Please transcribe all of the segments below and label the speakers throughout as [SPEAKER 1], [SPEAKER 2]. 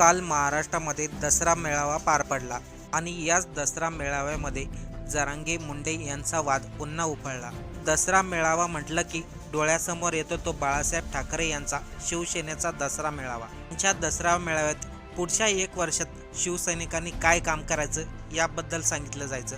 [SPEAKER 1] काल महाराष्ट्रामध्ये दसरा मेळावा पार पडला आणि याच दसरा मेळाव्यामध्ये जरांगे मुंडे यांचा वाद पुन्हा उफाळला. दसरा मेळावा म्हटलं की डोळ्यासमोर येतो तो बाळासाहेब ठाकरे यांचा शिवसेनेचा दसरा मेळावा. त्यांच्या दसरा मेळाव्यात पुढच्या एक वर्षात शिवसैनिकांनी काय काम करायचं याबद्दल सांगितलं जायचं.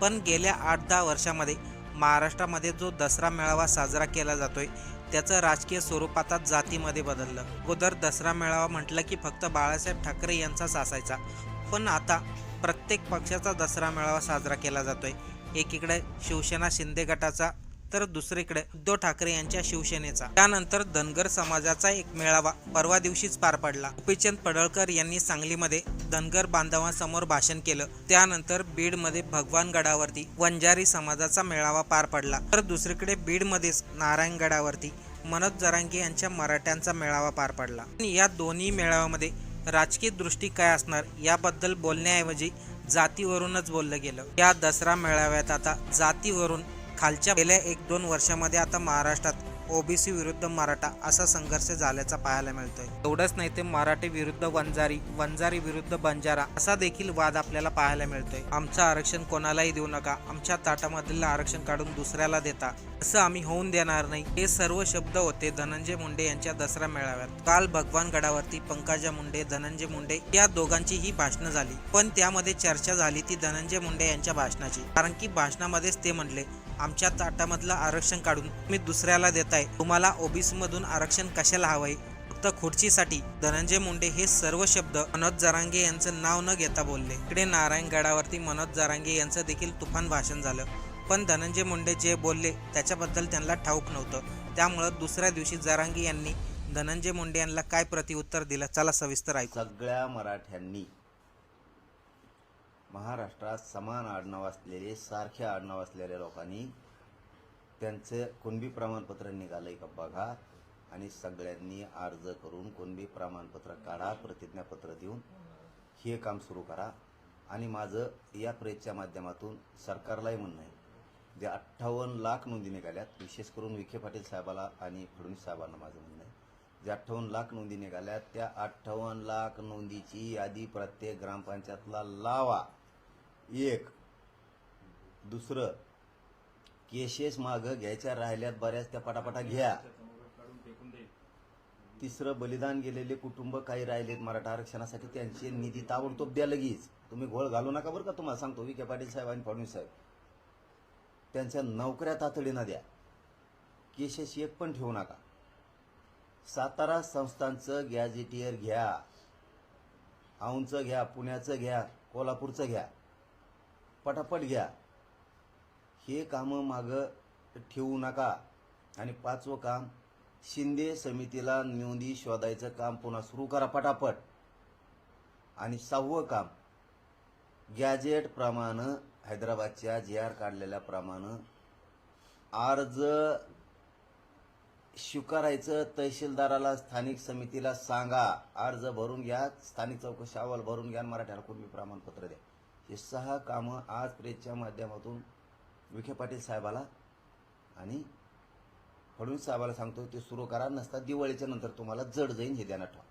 [SPEAKER 1] पण गेल्या आठ दहा वर्षामध्ये महाराष्ट्रामध्ये जो दसरा मेळावा साजरा केला जातोय त्याचं राजकीय स्वरूप आता जातीमध्ये बदललं. अगोदर दसरा मेळावा म्हटलं की फक्त बाळासाहेब ठाकरे यांचाच असायचा पण आता प्रत्येक पक्षाचा दसरा मेळावा साजरा केला जातोय. एकीकडे शिवसेना शिंदे गटाचा तर दुसरीकडे उद्धव ठाकरे यांच्या शिवसेनेचा. त्यानंतर धनगर समाजाचा एक मेळावा परवा दिवशीच पार पडला. गोपीचंद पडळकर यांनी सांगलीमध्ये धनगर बांधवांसमोर भाषण केलं. त्यानंतर बीडमध्ये भगवान गडावरती वंजारी समाजाचा मेळावा पार पडला. तर दुसरीकडे बीडमध्येच नारायणगडावरती मनोज जरांगे यांच्या मराठ्यांचा मेळावा पार पडला. आणि या दोन्ही मेळाव्यामध्ये राजकीय दृष्टी काय असणार याबद्दल बोलण्याऐवजी जातीवरूनच बोललं गेलं. या दसरा मेळाव्यात आता जातीवरून खालच्या गेल्या एक दोन वर्षामध्ये आता महाराष्ट्रात ओबीसी विरुद्ध मराठा असा संघर्ष झाल्याचा पाहायला मिळतोय. एवढंच नाही ते मराठी विरुद्ध वंजारी वंजारी विरुद्ध बंजारा असा देखील वाद आपल्याला पाहायला मिळतोय. आमचं आरक्षण कोणालाही देऊ नका. आमच्या ताटामधलं आरक्षण काढून दुसऱ्याला देता. असं आम्ही होऊन देणार नाही. हे सर्व शब्द होते धनंजय मुंडे यांच्या दसरा मेळाव्यात. काल भगवान गडावरती पंकजा मुंडे धनंजय मुंडे या दोघांची ही भाषणं झाली. पण त्यामध्ये चर्चा झाली ती धनंजय मुंडे यांच्या भाषणाची. कारण की भाषणामध्येच ते म्हणले आमच्या ताटामधलं आरक्षण काढून मी दुसऱ्याला देताय. तुम्हाला ओबीसी मधून आरक्षण कशाला हवंय? फक्त खुर्चीसाठी. धनंजय मुंडे हे सर्व शब्द मनोज जरांगे यांचं नाव न घेता बोलले. इकडे नारायणगडावरती मनोज जरांगे यांचं देखील तुफान भाषण झालं. पण धनंजय मुंडे जे बोलले त्याच्याबद्दल त्यांना ठाऊक नव्हतं. त्यामुळं दुसऱ्या दिवशी जरांगे यांनी धनंजय मुंडे यांना काय प्रतिउत्तर दिलं चला सविस्तर ऐकू.
[SPEAKER 2] सगळ्या मराठ्यांनी महाराष्ट्रात समान आडनाव असलेले सारखे आडनाव असलेल्या लोकांनी त्यांचं कुणबी प्रमाणपत्र निघालंय का बघा. आणि सगळ्यांनी अर्ज करून कुणबी प्रमाणपत्र काढा प्रतिज्ञापत्र देऊन हे काम सुरू करा. आणि माझं या प्रेसच्या माध्यमातून सरकारलाही म्हणणं आहे जे अठ्ठावन्न लाख नोंदी निघाल्यात विशेष करून विखे पाटील साहेबाला आणि फडणवीस साहेबांना माझं म्हणणं आहे. जे अठ्ठावन्न लाख नोंदी निघाल्यात त्या अठ्ठावन्न लाख नोंदीची यादी प्रत्येक ग्रामपंचायतला लावा. एक. दुसरं केसेस मागं घ्यायच्या राहिल्यात बऱ्याच त्या पटापटा घ्या. तिसरं बलिदान गेलेले कुटुंब काही राहिलेत मराठा आरक्षणासाठी त्यांचे निधी ताबडतोब द्या लगेच. तुम्ही घोळ घालू नका बरं का तुम्हाला सांगतो विखे पाटील साहेब आणि फडणवीस साहेब. त्यांच्या नोकऱ्या तातडीनं द्या. केसेस एक पण ठेवू नका. सातारा संस्थांचं गॅजेटियर घ्या. औंचं घ्या पुण्याचं घ्या कोल्हापूरचं घ्या. पटापट घ्या. हे कामं मागं ठेवू नका. आणि पाचवं काम शिंदे समितीला नोंदी शोधायचं काम पुन्हा सुरू करा पटापट. आणि सहावं काम गॅजेटप्रमाणे हैदराबादच्या जी आर काढलेल्या प्रमाणं अर्ज स्वीकारायचं तहसीलदाराला स्थानिक समितीला सांगा. अर्ज भरून घ्या स्थानिक चौकशी अहवाल भरून घ्या आणि मराठ्याला कुणबी प्रमाणपत्र द्या. हे सहा कामं आज प्रेसच्या माध्यमातून विखे पाटील साहेबाला आणि फडणवीस साहेबाला सांगतो ते सुरू करा नसता दिवाळीच्या नंतर तुम्हाला जड जाईन हे ध्यानात ठेवा.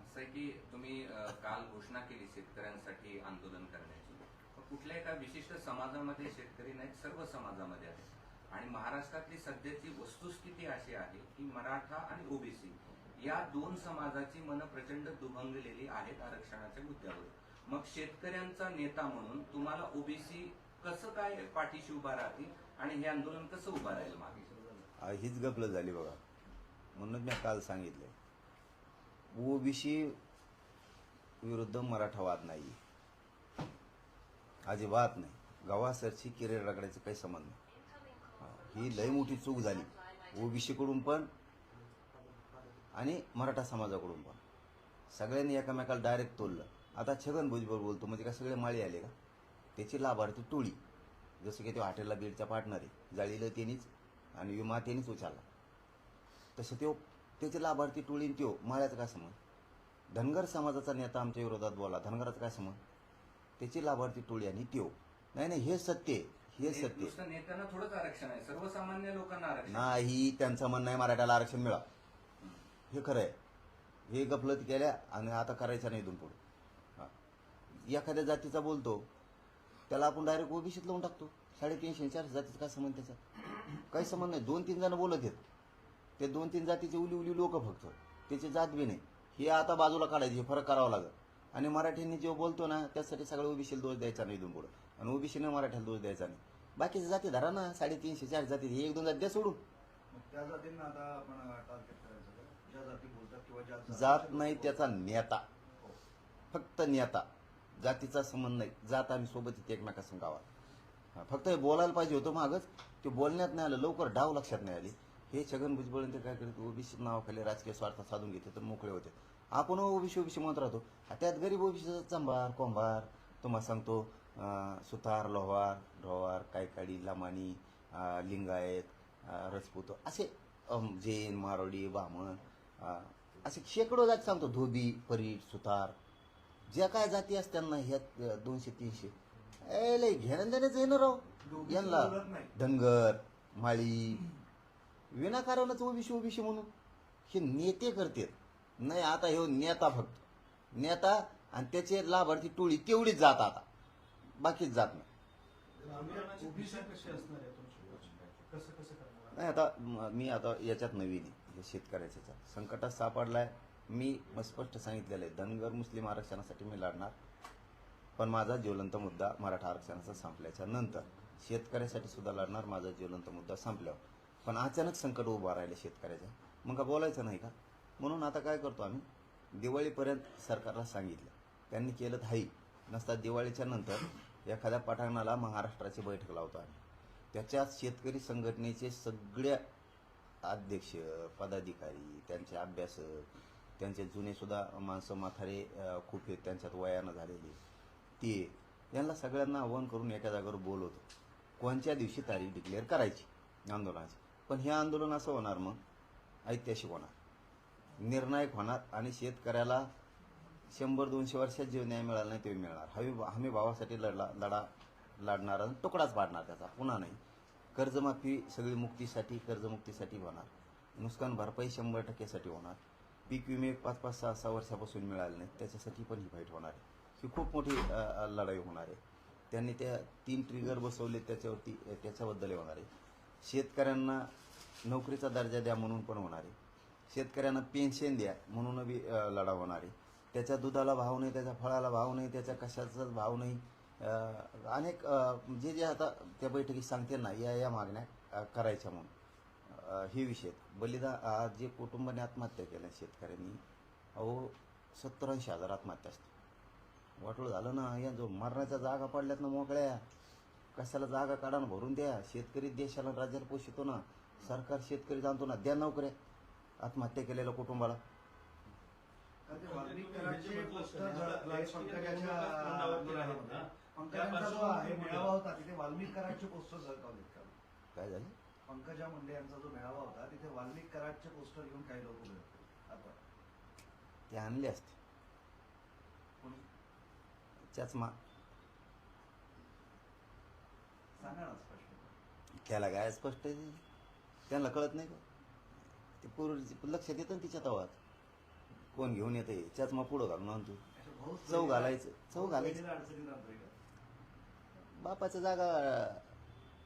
[SPEAKER 3] असं आहे की तुम्ही काल घोषणा केली शेतकऱ्यांसाठी आंदोलन करण्याची. कुठल्या एका विशिष्ट समाजामध्ये शेतकरी नाहीत सर्व समाजामध्ये आहेत. आणि महाराष्ट्रातली सध्याची वस्तुस्थिती अशी आहे की मराठा आणि ओबीसी या दोन समाजाची मन प्रचंड दुभंगलेली आहेत आरक्षणाच्या मुद्द्यावर. मग शेतकऱ्यांचा नेता म्हणून तुम्हाला ओबीसी कसं काय पाठीशी उभा राहतील आणि हे आंदोलन कसं उभा राहील मागे?
[SPEAKER 2] हीच गपलं झाली बघा. म्हणून मी काल सांगितलंय. ओबीसी विरुद्ध मराठावाद नाही. अजिबात नाही. गावासरची किरेड रगडायचं काही संबंध नाही. ही लय मोठी चूक झाली. ओबीसीकडून पण आणि मराठा समाजाकडून पण. सगळ्यांनी एकमेकाला डायरेक्ट तोललं. आता छगन भुजबळ बोलतो म्हणजे का सगळे माळी आले का? त्याची लाभार्थी टोळी. जसं की ते हॉटेलला बीडच्या पार्टनर आहे. जाळीला त्यांनीच आणि विमा त्यांनीच उचलला. तसं तो त्याचे लाभार्थी टोळीन त्यो माळ्याचा काय समज? धनगर समाजाचा नेता आमच्या विरोधात बोला धनगराचा काय समज? त्याची लाभार्थी टोळी आणि त्यो. नाही नाही हे सत्य आहे, हे सत्य
[SPEAKER 3] नेत्यांना थोडंच आरक्षण आहे. सर्वसामान्य लोकांना आरक्षण.
[SPEAKER 2] नाही त्यांचं म्हणणं आहे मराठ्याला आरक्षण मिळा हे खरं आहे. हे गफलत केल्या आणि आता करायचं नाही इथून पुढे. एखाद्या जातीचा बोलतो त्याला आपण डायरेक्ट ओबीसीत लावून टाकतो. साडेतीनशे चारशे जातीचा काय संबंध त्याचा? काही संबंध नाही. दोन तीन जण बोलत आहेत. ते दोन तीन जातीचे उली उली लोक फक्त. त्याची जात बी नाही. हे आता बाजूला काढायचे हे फरक करावा लागेल. आणि मराठ्यांनी जो बोलतो ना त्यासाठी सगळं ओबीसीला दोष द्यायचा नाही इथून पुढे. आणि ओबीसीने मराठ्याला दोष द्यायचा नाही. बाकीच्या जाती धरा ना. साडेतीनशे चार जाती. हे एक दोन जाती द्या सोडून.
[SPEAKER 4] त्या जातींना आता आपण टार्गेट करायचं का? ज्या जाती बोलतात किंवा ज्या
[SPEAKER 2] जात नाही त्याचा नेता. फक्त नेता. जातीचा संबंध नाही. जात आम्ही सोबत येते एकमेकासंग गावात. फक्त हे बोलायला पाहिजे होतं मागच. ते बोलण्यात नाही आलं लवकर डाव लक्षात नाही आली. हे छगन भुजबळ ते काय करत ओबीसी नावाखाली राजकीय स्वार्थ साधून घेते तर मोकळे होते. आपण ओबीसी ओबीसी म्हणत राहतो. त्यात गरीब ओबीसीचा चंबार कोंभार तुम्हाला सांगतो सुतार लोहार ढोवार कायकाडी लमाणी लिंगायत रजपूत असे जैन मारोडी बामण असे शेकडो जात सांगतो. धोबी परीट सुतार. ज्या काय जाती असतात ना ह्या दोनशे तीनशे. ए लय घेणं देण्याच येणार राव. यांना. धनगर माळी विनाकारणच ओबीसी ओबीसी म्हणून. हे नेते करतात नाही आता हे नेता फक्त. नेता आणि त्याचे लाभार्थी टोळी तेवढीच जात आता. बाकीच जात नाही. नाही आता म- आता याच्यात नवीन आहे. शेतकऱ्याच्या. संकटात सापडलाय. मी स्पष्ट सांगितलेलं आहे. धनगर मुस्लिम आरक्षणासाठी मी लढणार. पण माझा ज्वलंत मुद्दा मराठा आरक्षणाचा संपल्याच्या नंतर. शेतकऱ्यासाठी सुद्धा लढणार माझा ज्वलंत मुद्दा संपल्यावर. पण अचानक संकट उभं राहिलं शेतकऱ्याचं. मग का बोलायचं नाही का? म्हणून आता काय करतो आम्ही? दिवाळीपर्यंत सरकारला सांगितलं. त्यांनी केलं तर हाई. नसता दिवाळीच्या नंतर एखाद्या पठाणाला महाराष्ट्राची बैठक लावतो आम्ही. त्याच्यात शेतकरी संघटनेचे सगळ्या अध्यक्ष पदाधिकारी त्यांचे अभ्यासक त्यांचे जुनेसुद्धा माणसं माथारे खूप आहेत त्यांच्यात वयानं झालेले. ते यांना सगळ्यांना आव्हान करून एका जागेवर बोलवतो. कोणत्या दिवशी तारीख डिक्लेअर करायची आंदोलनाची? पण हे आंदोलन असं होणार मग? ऐतिहासिक होणार. निर्णायक होणार आणि शेतकऱ्याला शंभर दोनशे वर्षात जे न्याय मिळाला नाही ते मिळणार. हमी हमी भावासाठी लढला लढा लढणार आणि तुकडाच पाडणार त्याचा. पुन्हा नाही. कर्जमाफी सगळी मुक्तीसाठी कर्जमुक्तीसाठी होणार. नुकसान भरपाई शंभर टक्क्यासाठी होणार. पीक विमे पाच पाच सहा सहा वर्षापासून मिळाले नाही त्याच्यासाठी पण ही फाईट होणार आहे. ही खूप मोठी लढाई होणार आहे. त्यांनी त्या तीन ट्रिगर बसवले त्याच्यावरती त्याच्याबद्दल होणार आहे. शेतकऱ्यांना नोकरीचा दर्जा द्या म्हणून पण होणार आहे. शेतकऱ्यांना पेन्शन द्या म्हणून बी लढा होणार आहे. त्याच्या दुधाला भाव नाही त्याच्या फळाला भाव नाही त्याच्या कशाचाच भाव नाही. अनेक जे जे आता त्या बैठकीत सांगते ना या या मागण्या करायच्या म्हणून. हे विषय. बलिदान आज जे कुटुंबाने आत्महत्या केल्या शेतकऱ्यांनी अहो सत्तर ऐंशी हजार आत्महत्या असते वाटोळ झालं ना या जो मरणाच्या जागा पडल्यात ना मोकळ्या कशाला जागा काढा भरून द्या. शेतकरी देशाला राज्याला पोषितो ना सरकार शेतकरी जाणतो ना द्या नोकऱ्या. आत्महत्या केलेल्या कुटुंबाला. काय झालं?
[SPEAKER 4] पंकजा मुंडे यांचा जो मेळावा होता तिथे वाल्मिक कराडचे पोस्टर घेऊन काही लोक उभे होते. आता.
[SPEAKER 2] ते आणले असते.
[SPEAKER 4] कोणी?
[SPEAKER 2] त्याच मा
[SPEAKER 4] सांगा ना स्पष्ट.
[SPEAKER 2] त्याला काय स्पष्ट आहे? त्यांना कळत नाही का? ते पूर्वी लक्षात येतं ना तिच्या तवात कोण घेऊन येते त्याच मग पुढं घालून आणतो.
[SPEAKER 4] अशा भाऊच
[SPEAKER 2] चव घालायचं चव घालायचं.
[SPEAKER 4] बहिणीला अडचणीत आणतोय का?
[SPEAKER 2] बापाच्या जागा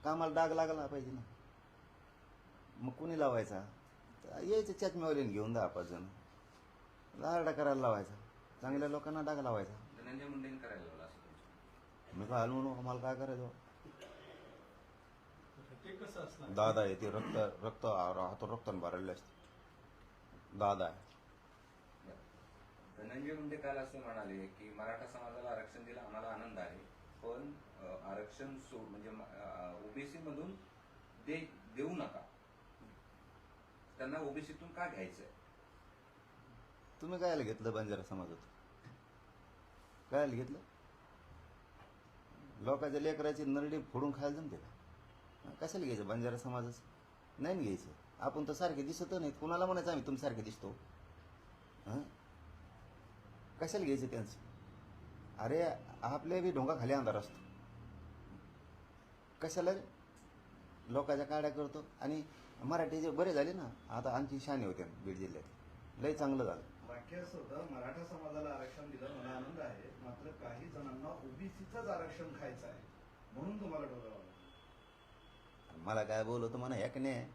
[SPEAKER 2] कामाला डाग लागला पाहिजे ना. मग कुणी लावायचा? तर यायचं चष्म्यावरीन घेऊन दहा पाच जण लारडा करायला लावायचा. चांगल्या लोकांना डाग लावायचा.
[SPEAKER 3] धनंजय मुंडेंनी करायला लावलं असं.
[SPEAKER 2] मी काय हलवू नको मला काय करायचं?
[SPEAKER 5] ते कसं असणार?
[SPEAKER 2] दादा आहे ते रक्त रक्त हातून रक्ताने भरलेले असते. दादा आहे.
[SPEAKER 3] धनंजय मुंडे काल असं म्हणाले की मराठा समाजाला आरक्षण दिलं आम्हाला आनंद आहे पण आरक्षण सोड म्हणजे ओबीसी मधून दे देऊ नका. त्यांना ओबीसीतून का घ्यायचंय?
[SPEAKER 2] तुम्ही कायला घेतलं बंजारा समाजात कायला घेतलं? लोकांच्या लेकराची नरडी फोडून खायला जमते का? कशाला घ्यायचं बंजारा समाजाचं? नाही ना घ्यायचं. आपण तर सारखे दिसत नाहीत. कुणाला म्हणायचं आम्ही तुम्ही सारखे दिसतो? हं? कशाला घ्यायचं त्यांचं? अरे आपल्या बी ढोंगा खाली अंधार असतो. कशाला? लोकांच्या काड्या करतो आणि मराठी जे बरे झाले ना आता आणखी शाने होते बीड जिल्ह्यात. लय चांगलं झालं.
[SPEAKER 4] वाक्य वाक्य असं होतं मराठा समाजाला आरक्षण दिलं मला आनंद आहे मात्र काही जणांना ओबीसीचंच आरक्षण खायचं आहे म्हणून तुम्हाला लावला.
[SPEAKER 2] मला काय बोलवतो म्हणा ह्या की नाही.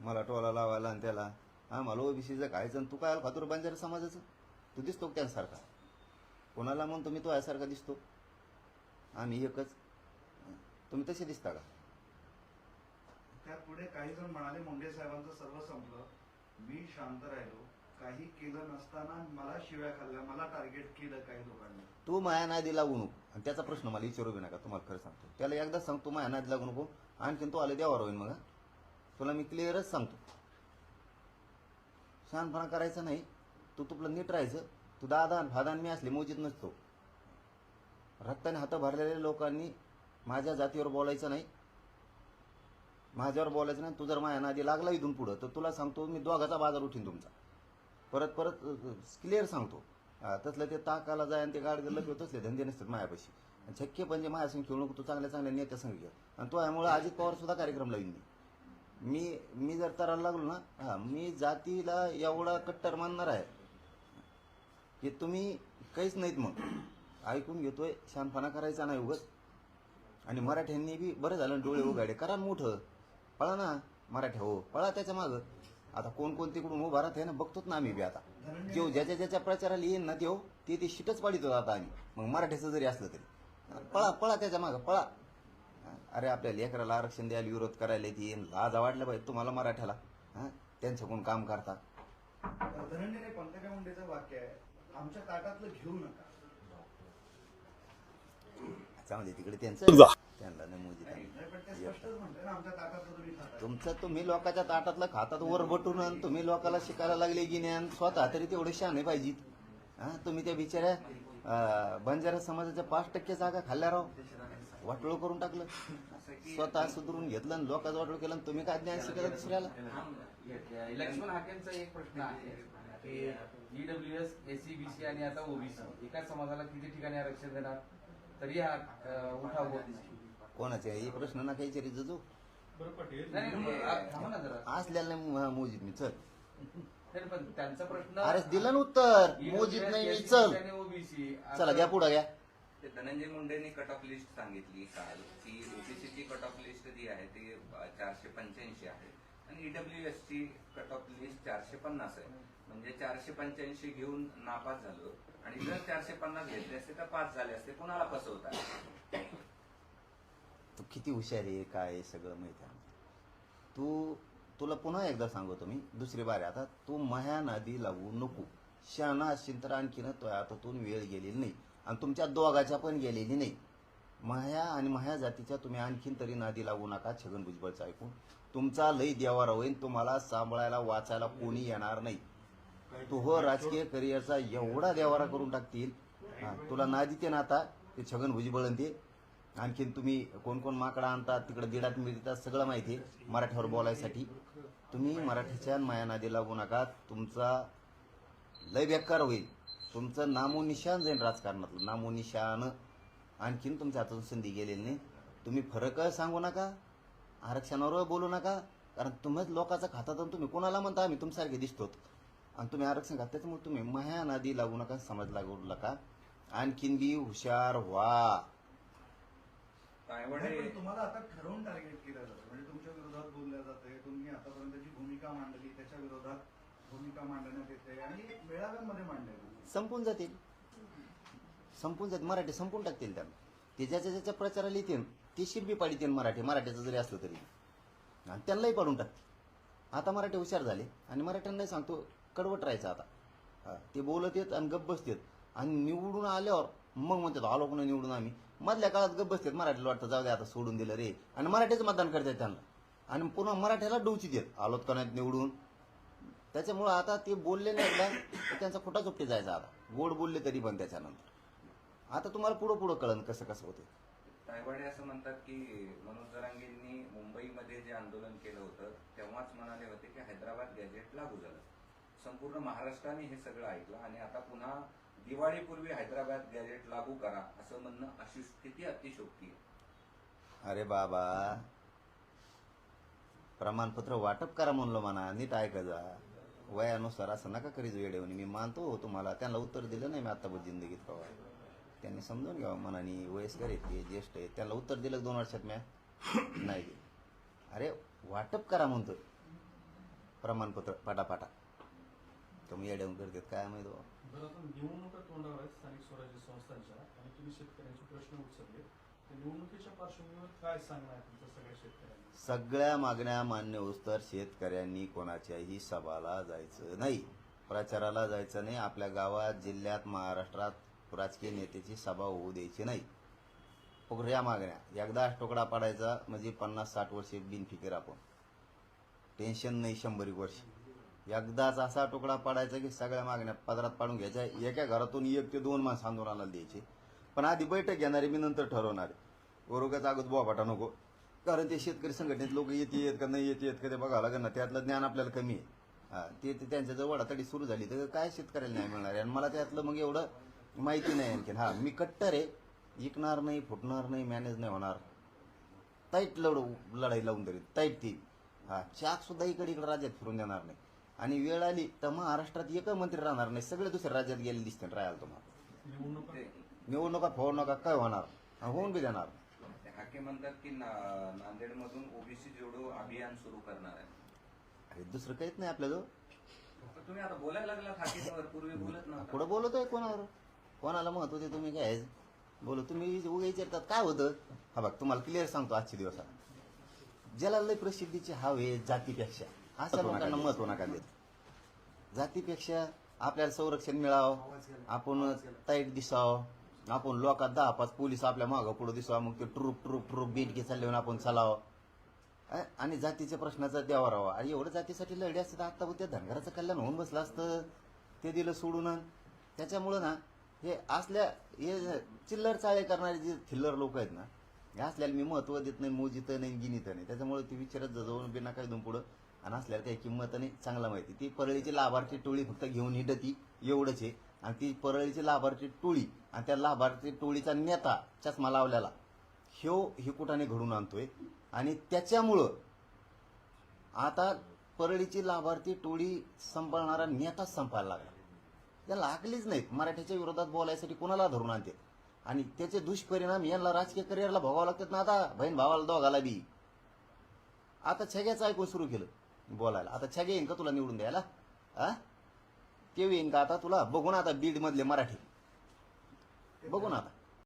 [SPEAKER 2] मला टोला लावायला आणि त्याला हा मला ओबीसीचं खायचं आणि तू काय खातूर बंजारा समाजाचं? तू दिसतो त्यांसारखा? कोणाला म्हणतो मी तो यासारखा दिसतो. आम्ही एकच. तुम्ही तसे दिसता का?
[SPEAKER 4] त्यात पुढे काही जण म्हणाले मुंडे साहेबांचं सर्व संपलं. मी शांत राहिलो. काही केलं नसताना मला शिव्या खाल्ल्या. मला टार्गेट केलं काही लोकांनी.
[SPEAKER 2] तू माया नाही लागू नको. आणि त्याचा प्रश्न मला विचारू बी नका. तुम्हाला खरं सांगतो. त्याला एकदा सांगतो माया नाही लागू नको. आणखीन तो आले देवावर होईल मग हा. तुला मी क्लिअरच सांगतो. शहाणपणा करायचा नाही. तू तुपलं नीट राहायचं. तू दादा आणि मी असले मोजीत नसतो. रक्ताने हात भरलेल्या लोकांनी माझ्या जातीवर बोलायचं नाही. माझ्यावर बोलायचं नाही तू जर माझ्या नादी लागला इथून पुढं तर तुला सांगतो मी दोघाचा बाजार उठीन तुमचा. परत परत क्लिअर सांगतो. तसलं ते ताकाला जाय आणि ते गाडगे गेलं तसले धंदे नसतात मायापाशी. आणि छक्के म्हणजे माझ्या संग खेळू नको तू चांगल्या चांगल्या नेत्या संघ घे आणि तो यामुळे अजित पवार सुद्धा कार्यक्रम लावीन मी. मी मी जर तरायला लागलो ना हा मी जातीला एवढा कट्टर मानणार आहे की तुम्ही काहीच नाहीत मग. ऐकून घेतोय शानपणा करायचा नाही उगत आणि मराठ्यांनी बी बरं झालं डोळे उघाडे. करा मोठं. पळा ना मराठ्या हो पळा त्याच्या मागं. आता कोण कोण तिकडून उभा राहते ना बघतोच ना आम्ही बी आता. जेव ज्याच्या ज्याच्या प्रचाराला येईन ना तेव ते ते शिटच पाडितो आता आम्ही. मग मराठ्याचं जरी असलं तरी. पळा पळा त्याच्या मागं पळा. अरे आपल्या लेकराला आरक्षण द्यायला विरोध करायला येते लाजा वाटल्या पाहिजे तुम्हाला मराठ्याला. हा? त्यांच्याकडून काम करता?
[SPEAKER 4] धनंजय पंकजा मुंडेचं वाक्य आहे आमच्या ताटातलं घेऊ नका.
[SPEAKER 2] चांगले तिकडे त्यांचं त्यांना नाही मोजी
[SPEAKER 4] नाही पण ते स्पष्टच म्हणते ना आमच्या ताटातलं तुम्ही खाता
[SPEAKER 2] तुमचं तुम्ही लोकांच्या ताटातलं खातात वर बटून आणि तुम्ही लोकांना शिकायला लागले की ज्ञान स्वतः तरी तेवढे शहाणे पाहिजेत. हा तुम्ही त्या बिचाऱ्या बंजारा समाजाच्या पाच टक्के जागा खाल्ल्या राव. वाटोळ करून टाकलं. स्वतः सुधरून घेतलं आणि लोकांचं वाटोळ केलं आणि तुम्ही काय ज्ञान शिकायला दुसऱ्याला?
[SPEAKER 6] लक्ष्मण हाकेंचा एक प्रश्न आहे की ईडब्ल्यूएस एससीबीसी आणि आता ओबीसी एकाच समाजाला किती ठिकाणी आरक्षण देणार? तरी हा उठाव होत नाही.
[SPEAKER 2] कोणाचे हे प्रश्न ना काही तरी जजू.
[SPEAKER 5] बरं पटेल
[SPEAKER 6] नाही, नाही, आ- थांबा ना जरा.
[SPEAKER 2] असल्याला नाही मो- मोजीत मी चल.
[SPEAKER 6] तरी पण त्यांचा प्रश्न
[SPEAKER 2] अरे दिलं ना उत्तर. मोजीत नाही मी चल.
[SPEAKER 6] ओबीसी.
[SPEAKER 2] चला घ्या पुढं घ्या.
[SPEAKER 3] ते धनंजय मुंडेंनी कट ऑफ लिस्ट सांगितली काल. की ओबीसीची कट ऑफ लिस्ट जी आहे ती अ, चारशे पंच्याऐंशी आहे. आणि ईडब्ल्यू ची कट ऑफ लिस्ट चारशे पन्नास आहे. म्हणजे चारशे पंच्याऐंशी घेऊन नापास झालो. आणि जर चारशे पन्नास घेतले असते तर पास झाले असते. कोणाला फसवतात
[SPEAKER 2] किती हुशार आहे काय आहे सगळं माहिती आहे तू तुला पुन्हा एकदा सांगतो मी दुसरी बारी आता तू माया नादी लागू नको. शहाणा असशील तर आणखीन तो हातातून वेळ गेलेली नाही. आणि तुमच्या दोघाच्या पण गेलेली नाही. माया आणि माया जातीच्या तुम्ही आणखीन तरी नादी लागू नका छगन भुजबळचं ऐकून. तुमचा लई देवारा होईल तुम्हाला सांभाळायला वाचायला कोणी येणार नाही. तू हो राजकीय करिअरचा एवढा देवारा करून टाकतील. तुला नादी ते ना आता ते छगन भुजबळ ते. आणखीन तुम्ही कोण कोण माकडा आणतात तिकडे दिडात मिळतात सगळं माहिती आहे मराठीवर बोलायसाठी. तुम्ही मराठीच्या माया नादी लागू नका. तुमचा लय बेकार होईल. तुमचं नामोनिशान जाईल राजकारणातलं. नामोनिशान आणखीन तुमच्या हातून संधी गेलेली नाही. तुम्ही फरक सांगू नका. आरक्षणावर बोलू नका. कारण तुम्हीच लोकांचा खातात आणि तुम्ही कोणाला म्हणता? आम्ही तुमच्यासारखे दिसतो आणि तुम्ही आरक्षण खात त्याच्यामुळे तुम्ही माया नादी लागू नका समज लागू नका. आणखीन बी हुशार व्हा.
[SPEAKER 3] तायवाडे
[SPEAKER 4] नाही, पण तुम्हाला आता ठरवून टार्गेट केलं जातं. म्हणजे तुमच्या विरोधात बोलल्या जाते तुम्ही आतापर्यंत जी भूमिका मांडली त्याच्या विरोधात भूमिका मांडण्यात येते आणि मेळाव्यांमध्ये मांडल्या
[SPEAKER 2] संपून जातील. संपून जातील. मराठी संपून टाकतील त्यांना. ते ज्याच्या ज्याच्या प्रचाराला येतील ते शिरबी पाडितील मराठी. मराठीचं जरी असलं तरी. आणि त्यांनाही पाडून टाक आता मराठी हुशार झाले. आणि मराठ्यांनाही सांगतो कडवट राहायचं आता. ते बोलत येत आणि गप्प बसतेत. आणि निवडून आल्यावर मग म्हणतात आलो कोणी निवडून आम्ही? मधल्या काळात गप्प बसतात मराठीला वाटतं जाऊ दे आता सोडून दिलं रे. आणि मराठीच मतदान करतात त्यांना. आणि पुन्हा मराठ्याला डोची देत आलोत का नाहीत निवडून? त्याच्यामुळं आता ते बोलले नाही एकदा तर त्यांचा खोटा चुपटी जायचा आता. गोड बोलले तरी पण त्याच्यानंतर. आता तुम्हाला पुढं पुढं कळन कसं कसं होते
[SPEAKER 3] तायवाडे असं म्हणतात की मनोज जरांगेंनी मुंबईमध्ये जे आंदोलन केलं होतं तेव्हाच म्हणाले होते की हैदराबाद गॅजेट लागू झालं. संपूर्ण महाराष्ट्राने हे सगळं ऐकलं आणि आता पुन्हा दिवाळीपूर्वी हैदराबाद गॅजेट लागू करा असं म्हणणं अशी स्थिती अतिशोक्ती आहे.
[SPEAKER 2] अरे बाबा. प्रमाणपत्र वाटप करा म्हणलो म्हणा नीट ऐका जा. वयानुसार असं नका करीत वेळेवणी मी मानतो हो तुम्हाला त्यांना उत्तर दिलं नाही मी आत्तापर्यंत जिंदगीत कवा. त्यांनी समजून घ्यावं मनाने वयस्कर आहेत ते ज्येष्ठ आहेत त्यांना उत्तर दिलं दोन वर्षात म्या? नाही अरे वाटप करा म्हणतो प्रमाणपत्र पाटापाटा. तुम्ही येड्यावून करतात काय माहिती बाबा.
[SPEAKER 5] आता निवडणुका तोंडावर आहेत स्थानिक स्वराज्य संस्थांच्या आणि तुम्ही शेतकऱ्यांचे प्रश्न उचलले. त्या निवडणुकीच्या पार्श्वभूमीवर काय सांगणार तुमच्या सगळ्या शेतकऱ्यांना?
[SPEAKER 2] सगळ्या मागण्या मान्य होस्तर शेतकऱ्यांनी कोणाच्याही सभाला जायचं नाही. प्रचाराला जायचं नाही. आपल्या गावात जिल्ह्यात महाराष्ट्रात राजकीय नेत्याची सभा होऊ द्यायची नाही. या मागण्या. एकदा तुकडा पाडायचा म्हणजे पन्नास साठ वर्षे बिनफिकीर आपण. टेन्शन नाही शंभर एक एकदाच असा तुकडा पडायचा की सगळ्या मागण्या पदरात पाडून घ्यायच्या. एका घरातून एक ते दोन माणसं आंदोलनाला द्यायचे. पण आधी बैठक घेणारे मी नंतर ठरवणार ओरोगाच अगोदर बोभाटा नको. कारण ते शेतकरी संघटनेत लोक येते येत का नाही येते येत का ते बघावं लागेल ना. त्यातलं ज्ञान आपल्याला कमी आहे. ते ते त्यांच्या जवळ सुरू झाली. तर काय शेतकऱ्याला नाही मिळणार आहे? आणि मला त्यातलं मग एवढं माहिती नाही आणखीन. हा मी कट्टर आहे. विकणार नाही फुटणार नाही मॅनेज नाही होणार. ताईट लढू लढाई लावून तरी. ताईट ती. हा चाक सुद्धा इकडे इकडे राज्यात फिरून देणार नाही. आणि वेळ आली तर महाराष्ट्रात एक मंत्री राहणार नाही. सगळे दुसऱ्या राज्यात गेले दिसतील राहायला तुम्हाला.
[SPEAKER 5] निवडणुका
[SPEAKER 2] नका काय होणार? होऊन बी देणार
[SPEAKER 3] हाके म्हणतात की नांदेड मधून ओबीसी जोडो अभियान सुरू करणार आहे.
[SPEAKER 2] अरे दुसरं काहीच नाही आपल्याजवळ.
[SPEAKER 3] तुम्ही आता बोलायला हाकेंवर पूर्वी बोलत नव्हता.
[SPEAKER 2] पुढे बोलतोय कोणावर? कोणाला महत्त्व ते तुम्ही काय? बोलू तुम्ही उगा विचारतात काय होतं? हा बघ तुम्हाला क्लिअर सांगतो आजच्या दिवसात. ज्याला लय प्रसिद्धीचे हवे जातीपेक्षा. अशा लोकांना महत्त्व नका देत जातीपेक्षा आपल्याला संरक्षण मिळावं आपण ताईट दिसावं आपण लोकात दहा पाच पोलीस आपल्या मागं पुढे दिसावं मग ते ट्रुप ट्रुप ट्रुप बीट चालले आपण चालावं. आणि जातीच्या प्रश्नाचा द्यावा राहावा आणि एवढं जातीसाठी लढे असते तर आता त्या धनगराचं कल्याण होऊन बसलं असतं. ते दिलं सोडून त्याच्यामुळं ना हे असल्या हे चिल्लर चाळे करणारे जे थिल्लर लोक आहेत ना हे असल्याला मी महत्त्व देत नाही मोजित नाही गिनीत नाही. त्याच्यामुळे ते विचारत जाऊन बिना काय दोन पुढं आणि असल्याला काही किंमत आणि चांगला माहिती. ती परळीची लाभार्थी टोळी फक्त घेऊन हिंडती एवढंच आहे. आणि ती परळीची लाभार्थी टोळी आणि त्या लाभार्थी टोळीचा नेता चष्मा लावल्याला ह्यो हिकुटाने घडून आणतोय? आणि त्याच्यामुळं आता परळीची लाभार्थी टोळी सांभाळणारा नेताच संपायला लागला. त्या लागलीच नाहीत. मराठीच्या विरोधात बोलायसाठी कोणाला धरून आणते? आणि त्याचे दुष्परिणाम यांना राजकीय करिअरला भोगावं लागतात ना आता? बहीण भावाला दोघाला बी. आता छग्याचं ऐकून सुरू केलं. बोलायला. आता छगे येईन का तुला निवडून द्यायला? आ? ते येईन का आता तुला? बघू ना आता बीड मधले मराठी. बघू ना आता.